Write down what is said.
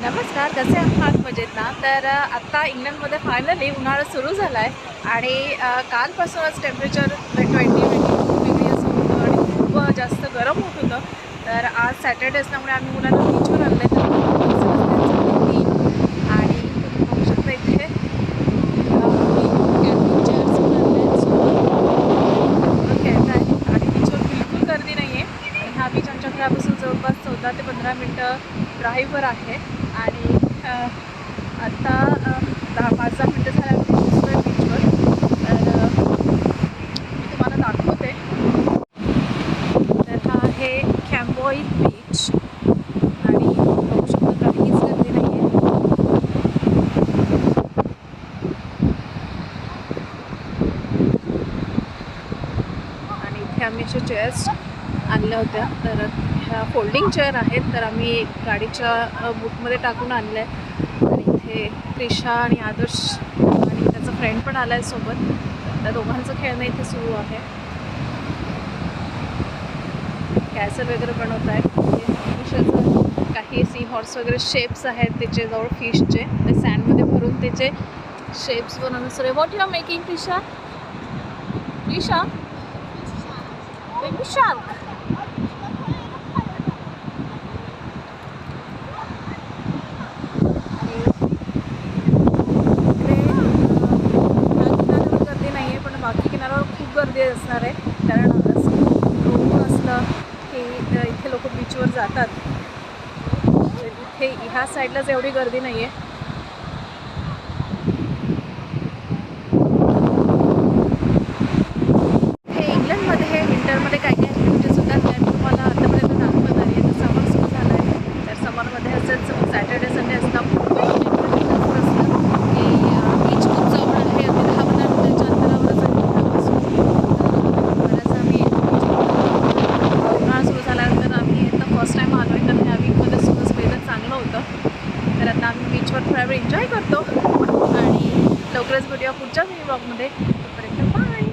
नमस्कार कसे आहात? मजेत ना? तर आत्ता इंग्लंडमध्ये फायनली उन्हाळा सुरू झाला आहे आणि कालपासूनच टेम्परेचर ट्वेंटी डिग्री असं होतं आणि खूप जास्त गरम होत होतं. तर आज सॅटर्डे असल्यामुळे आम्ही मुलांना बीचवर आणलं तर तीन आणि तुम्ही बघू शकता इथे अ, camping chairs पण आणल्या आहेत सोबत. मुलं खेळत आहेत आणि बीचवर बिलकुल गर्दी नाही आहे आणि हा बीच आमच्या घरापासून जवळपास चौदा ते पंधरा मिनटं ड्राईव्हवर आहे. आणि आत्ता दहा पाच दहा मिनटं झाल्या बीचवर तर मी तुम्हाला दाखवते. तर हा आहे कॅम्बॉई बीच आणि बघू शकतो काहीच गर्दी नाही आहे आणि इथे आम्ही जे चेअर्स आणल्या होत्या. तर ह्या फोल्डिंग चेअर आहेत. तर आम्ही गाडीच्या बुकमध्ये टाकून आणल्या आहे आणि इथे त्रिशा आणि आदर्श आणि त्याचा फ्रेंड पण आला आहे सोबत. त्या दोघांचं खेळणं इथे सुरू आहे. कॅसर वगैरे बनवत आहे काही सी हॉर्स वगैरे शेप्स आहेत त्याचे जवळ फिशचे ते सँडमध्ये भरून त्याचे शेप्स बनवून sir what you are making Trisha? Trisha? Baby shark. गर्दी नाही आहे पण बाकी किनाऱ्यावर खूप असणार आहे. कारण ऊन असलं की इथे लोक बीचवर जातात. इथे ह्या साईडलाच एवढी गर्दी नाही आहे हे संडे असतात विंटरमध्ये काय काय ॲक्टिव्हिटीज होतात त्या मी तुम्हाला आतापर्यंत दाखवत आहे तर समर सुरू झालं आहे तर समरमध्ये असंच सॅटर्डे संडे असतं असतं की बीच खूप जवळ आहे अगदी दहा पंधरा मिनिटाच्या अंतरावरच आहे घरापासून तर बऱ्याच आम्ही उन्हाळा सुरू झाल्यानंतर आम्ही आता फर्स्ट टाईम आलो आहे कारण ह्या वीकमध्ये सुरूच वेदर चांगलं होतं. तर आता आम्ही बीचवर थोडा वेळ एन्जॉय करतो. आणि लवकरच भेटूया पुढच्या मिनी ब्लॉगमध्ये